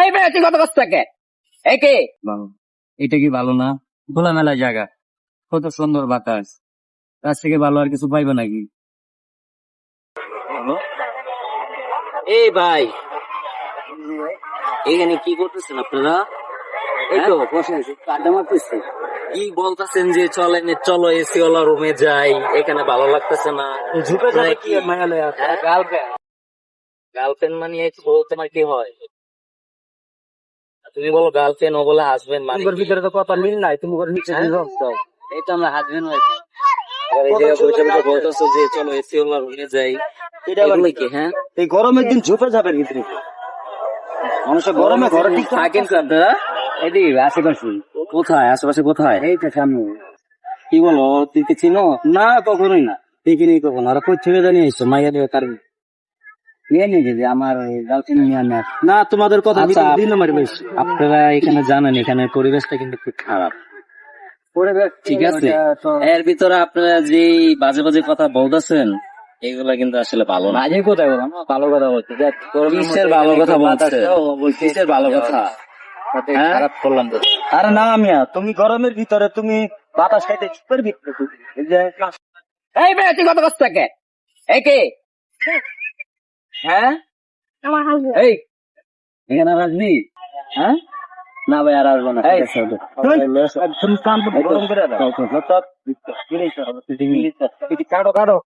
এই মেয়ে তুই কত কষ্ট থাকে এই কে? ভালো। এটা কি ভালো না? খোলামেলা জায়গা। কত সুন্দর বাতাস। তার থেকে ভালো আর কিছু পাইবে নাকি? এই ভাই। এখানে কি করতেছেন আপনারা? এই তো বসে আছি আড্ডা মারতেছি। কি বলতেছেন যে চলেন চলো এসি ওলা রুমে যাই এখানে ভালো লাগতেছে না। ঝুঁকে যাবে কি আর গার্লফ্রেন্ড গার্লফ্রেন্ড মানে এই বউ তোমার কি হয়? তুমি বলো গার্লফ্রেন্ড ও বলে হাজবেন্ড মানে তোমার ভিতরে তো কথা মিল নাই তুমি করে নিচে হ্যাঁ? এই তো আমরা হাজবেন্ড হয়েছে। এই জায়গায় বসে বসে বলতেছো যে চলো এসি ওলা রুমে যাই। এটা আবার কি হ্যাঁ? এই গরমের দিন ঝুপে মানুষের গরমে ঘরে ঠিক থাকেন তো আপনারা? এদিকে আশেপাশে। কোথায়? আশেপাশে কোথায়? এই তো সামনে কি বলো তুই কি চিনো? না কখনোই না। দেখিনি কখনো। আর কই জানিয়ে এসছো মাইয়া দিয়ে কার নিয়ে নিয়ে যে আমার গার্লফ্রেন্ড নিয়ে আনে না তোমাদের কথা আচ্ছা, আপনারা এখানে জানেন এখানে পরিবেশটা কিন্তু খুব খারাপ ঠিক আছে এর ভিতরে আপনারা যে বাজে বাজে কথা বলতেছেন এগুলা কিন্তু আসলে ভালো না মাঝে কোথায় বললাম ভালো কথা কিসের ভালো কথা বলছে কিসের ভালো কথা হ্যাঁ? খারাপ করলাম তো আরে না মিয়া তুমি গরমের ভিতরে তুমি বাতাস খাইতে চুপের ভিতরে এই মেয়ে তুই কত কষ্ট থাকে এই কে হ্যাঁ আমার হাজবেন্ড এই এখানে আর আসবি হ্যাঁ না ভাই আর আসব না। কাটো কাটো